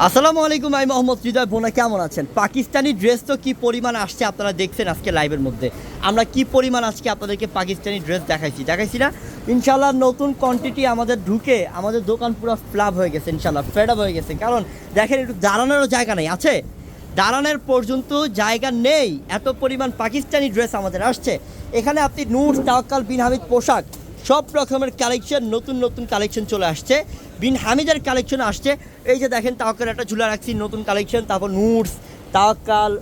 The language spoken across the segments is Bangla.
আসসালামু আলাইকুম, আমি মোহাম্মদ হৃদয় বোনা, কেমন আছেন? পাকিস্তানি ড্রেস তো কী পরিমাণ আসছে আপনারা দেখছেন আজকে লাইভের মধ্যে। আমরা কি পরিমাণ আজকে আপনাদেরকে পাকিস্তানি ড্রেস দেখাইছি? দেখাইছি না? ইনশাল্লাহ নতুন কোয়ান্টিটি আমাদের ঢুকে, আমাদের দোকান পুরো ফ্লাপ হয়ে গেছে ইনশাল্লাহ ফেড হয়ে গেছে। কারণ দেখেন, একটু দাঁড়ানোরও জায়গা নেই, আছে? দাঁড়ানোর পর্যন্ত জায়গা নেই, এত পরিমাণ পাকিস্তানি ড্রেস আমাদের আসছে। এখানে আপনি নূর, তাওয়াক্কাল, বিন হামিদ পোশাক সব রকমের কালেকশন, নতুন নতুন কালেকশন চলে আসছে। বিন হামিদের কালেকশন আসছে। এই যে দেখেন তাওকাল একটা ঝুলা রাখছি, নতুন কালেকশন, তারপর নুটস তাওকাল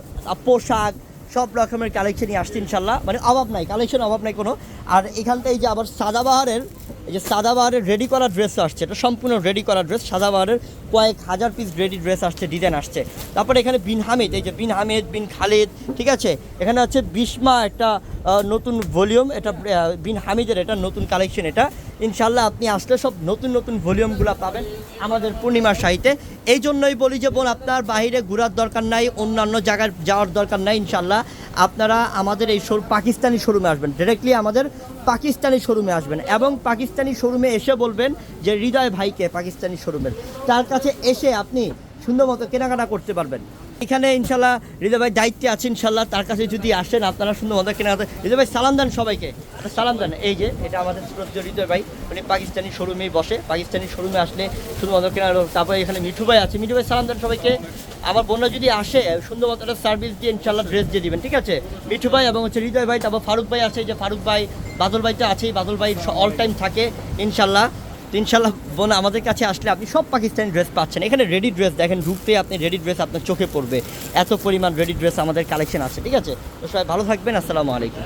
পোশাক সব রকমের কালেকশনই আসছে ইনশাল্লাহ। মানে অভাব নাই কালেকশন অভাব নাই কোনো। আর এখানটা এই যে আবার সাদাবাহারের, এই যে সাদাবাহারের রেডি করা ড্রেস আসছে, এটা সম্পূর্ণ রেডি করা ড্রেস সাদাবাহারের কয়েক হাজার পিস রেডি ড্রেস আসছে ডিজাইন আসছে। তারপরে এখানে বিন হামিদ, এই যে বিন হামিদ, বিন খালিদ, ঠিক আছে? এখানে হচ্ছে বিসমা একটা নতুন ভলিউম এটা বিন হামিদের এটা নতুন কালেকশন এটা। ইনশাল্লাহ আপনি আসলে সব নতুন নতুন ভলিউমগুলো পাবেন আমাদের পূর্ণিমার সাহিতে এই জন্যই বলি যে বোন, আপনার বাইরে ঘোরার দরকার নাই, অন্যান্য জায়গায় যাওয়ার দরকার নাই ইনশাল্লাহ আপনারা আমাদের এই পাকিস্তানি শোরুমে আসবেন ডিরেক্টলি আমাদের পাকিস্তানি শোরুমে আসবেন এবং পাকিস্তানি শোরুমে এসে বলবেন যে হৃদয় ভাইকে পাকিস্তানি শোরুমের। তার কাছে এসে আপনি সুন্দর মতো কেনাকাটা করতে পারবেন। এখানে ইনশাল্লাহ হৃদয় ভাই দায়িত্বে আছে ইনশাল্লাহ তার কাছে যদি আসেন, আপনারা সুন্দর মতো কেনাকাটা হৃদয় ভাই, সালাম দেন সবাইকে। সালাম দেন। এই যে, এটা আমাদের হৃদয় ভাই, উনি পাকিস্তানি শোরুমেই বসে। পাকিস্তানি শোরুমে আসলে শুধু শুধুমাত্র কেনার তারপরে এখানে মিঠু ভাই আছে। মিঠু ভাই, সালাম দেন সবাইকে। আমার বোনরা যদি আসে, সুন্দর মতো একটা সার্ভিস দিয়ে ইনশাল্লাহ ড্রেস দিয়ে দিবেন, ঠিক আছে? মিঠু ভাই এবং হচ্ছে হৃদয় ভাই, তারপর ফারুক ভাই আছে যে ফারুক ভাই, বাদল ভাই তো আছেই বাদল ভাই অল টাইম থাকে ইনশাল্লাহ ইনশাল্লাহ বোন, আমাদের কাছে আসলে আপনি সব পাকিস্তানি ড্রেস পাচ্ছেন। এখানে রেডি ড্রেস দেখেন ঢুকতে আপনি রেডি ড্রেস আপনার চোখে পড়বে। এত পরিমাণ রেডি ড্রেস আমাদের কালেকশন আছে, ঠিক আছে? তো সবাই ভালো থাকবেন, আসসালামু আলাইকুম।